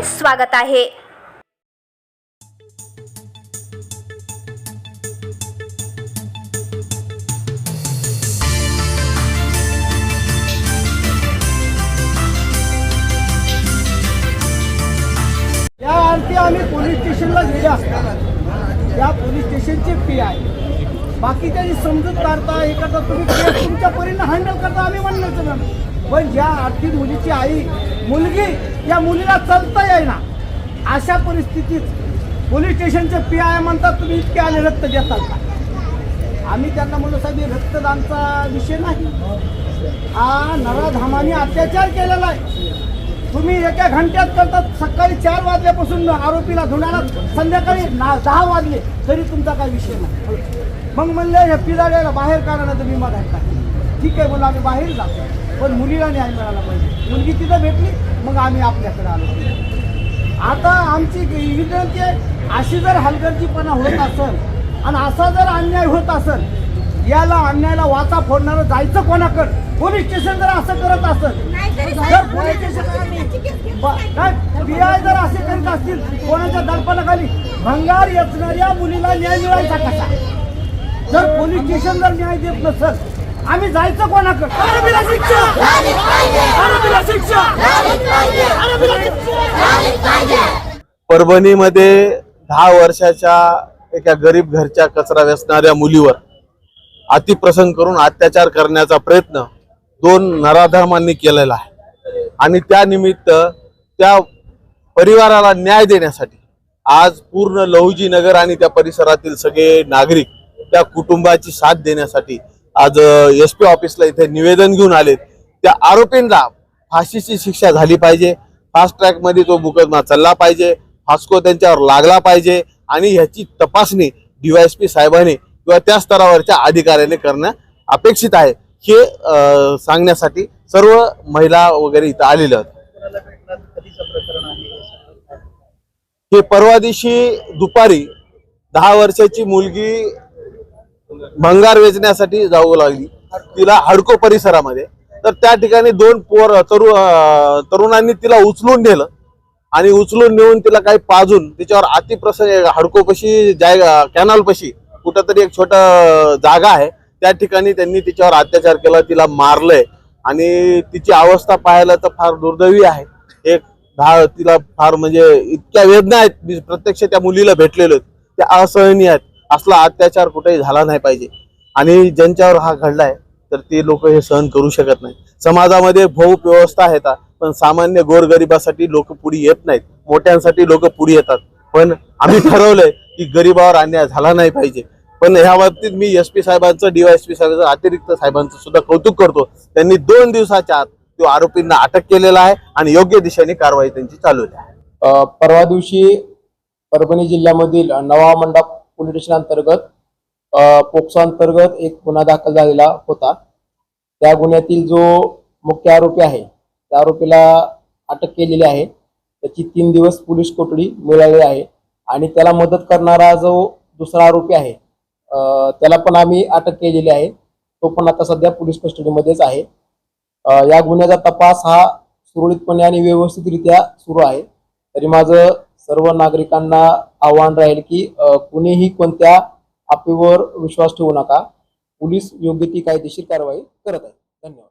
आपले स्वागत आहे. या आरती आम्ही पोलीस स्टेशनला गेले असताना या पोलीस स्टेशनचे पी आय बाकी त्याची समजूत काढता हे करता तुम्ही तुमच्या परीनं हँडल करता आम्ही म्हणण्याचं नाही. पण ज्या आर्थिक मुलीची आई मुलगी या मुलीला चालता येईना. अशा परिस्थितीत पोलीस स्टेशनचे पी आय म्हणतात तुम्ही इतके आले रक्त देताल का? आम्ही त्यांना म्हणलो साहेब रक्तदानचा विषय नाही. हा नराधामाने अत्याचार केलेला आहे. तुम्ही एका घंट्यात करतात सकाळी चार वाजल्यापासून आरोपीला धुण्याला संध्याकाळी ना दहा वाजले तरी तुमचा काही विषय नाही. मग म्हणलं हे पिलाड्याला बाहेर काढा ना तुम्ही मग ठीक आहे बोला आम्ही बाहेर जातो. पण मुलीला न्याय मिळाला पाहिजे. मुलगी तिथं भेटली मग आम्ही आपल्याकडे आलो. आता आमची विनंती आहे अशी जर हलगर्जीपणा होत असेल आणि असा जर अन्याय होत असेल याला अन्यायाला वाचा फोडणारं जायचं कोणाकडं? पोलीस स्टेशन जर असं करत असेल जर पोलीस स्टेशन पीआय जर असे करीत असतील कोणाच्या दडपणाखाली? भंगार येचणाऱ्या मुलीला न्याय मिळायचा कसा? जर पोलीस स्टेशन जर न्याय देत नसेल आम्ही जायचं कोणाकडे? शिक्षा! शिक्षा! शिक्षा! परभणीमध्ये दहा वर्षाच्या एका गरीब घरच्या कचरा वेचणाऱ्या मुलीवर अतिप्रसंग करून अत्याचार करण्याचा प्रयत्न दोन नराधमांनी केलेला आहे. आणि त्यानिमित्त त्या परिवाराला न्याय देण्यासाठी आज पूर्ण लहुजी नगर आणि त्या परिसरातील सगळे नागरिक त्या कुटुंबाची साथ देण्यासाठी आज एस पी ऑफिसला इथे निवेदन घेऊन आलेत. त्या आरोपींना फाशीची शिक्षा झाली पाहिजे. फास्ट ट्रॅकमध्ये तो मुकदमा चालला पाहिजे. फास्को त्यांच्यावर लागला पाहिजे. आणि ह्याची तपासणी डीवायएसपी साहेबांनी किंवा त्या स्तरावरच्या अधिकाऱ्याने करणं अपेक्षित आहे. हे सांगण्यासाठी सर्व महिला वगैरे इथं आलेल्या आहेत. हे परवा दिवशी दुपारी दहा वर्षाची मुलगी भंगार वेचण्यासाठी जाऊ लागली. तिला हडको परिसरामध्ये. तर त्या ठिकाणी दोन पोर तरु तरुणांनी तिला उचलून नेलं. आणि उचलून नेऊन तिला काही पाजून तिच्यावर अतिप्रसंग हडकोपशी जाय कॅनल कुठंतरी एक छोट जागा आहे. त्या ठिकाणी त्यांनी तिच्यावर अत्याचार केला तिला मारलंय. आणि तिची अवस्था पाहायला तर फार दुर्दैवी आहे. एक दहा तिला फार म्हणजे इतक्या वेदना आहेत. मी प्रत्यक्ष त्या मुलीला भेटलेलो आहेत त्या असहनीय आहेत. असला अत्याचार कुठेही झाला नाही पाहिजे. आणि ज्यांच्यावर हा घडलाय तर ते लोक हे सहन करू शकत नाही समाजामध्ये भोप व्यवस्था आहेत पण सामान्य गोरगरिबासाठी लोक पुढे येत नाहीत. मोठ्यांसाठी लोक पुढे येतात. पण आम्ही ठरवलंय की गरिबावर अन्याय झाला नाही पाहिजे. पण ह्या बाबतीत मी एस पी साहेबांचं डीवायएसपी साहेबांचं अतिरिक्त साहेबांचं सुद्धा कौतुक करतो. त्यांनी दोन दिवसाच्या आत तो आरोपींना अटक केलेला आहे आणि योग्य दिशेने कारवाई त्यांची चालू आहे. परवा दिवशी परभणी जिल्ह्यामधील नवा मंडप पोलीस स्टेशन अंतर्गत पोक्सो अंतर्गत एक गुन्हा दाखल झालेला होता. त्या गुन्ह्यातील जो मुख्य आरोपी आहे त्या आरोपीला अटक केलेली आहे. त्याची तीन दिवस पोलीस कोठडी मिळालेली आहे आणि त्याला मदत करणारा जो दुसरा आरोपी आहे त्याला पण आम्ही अटक केलेली आहे. तो पण आता सध्या पोलीस कस्टडीमध्येच आहे. या गुन्ह्याचा तपास हा सुरळीतपणे आणि व्यवस्थितरित्या सुरू आहे. तरी माझं सर्व नागरिकांना आव्हान राहील की कुणीही कोणत्या अफवेवर विश्वास ठेवू नका. पोलीस योग्य ती कायदेशीर कारवाई करत आहेत. धन्यवाद.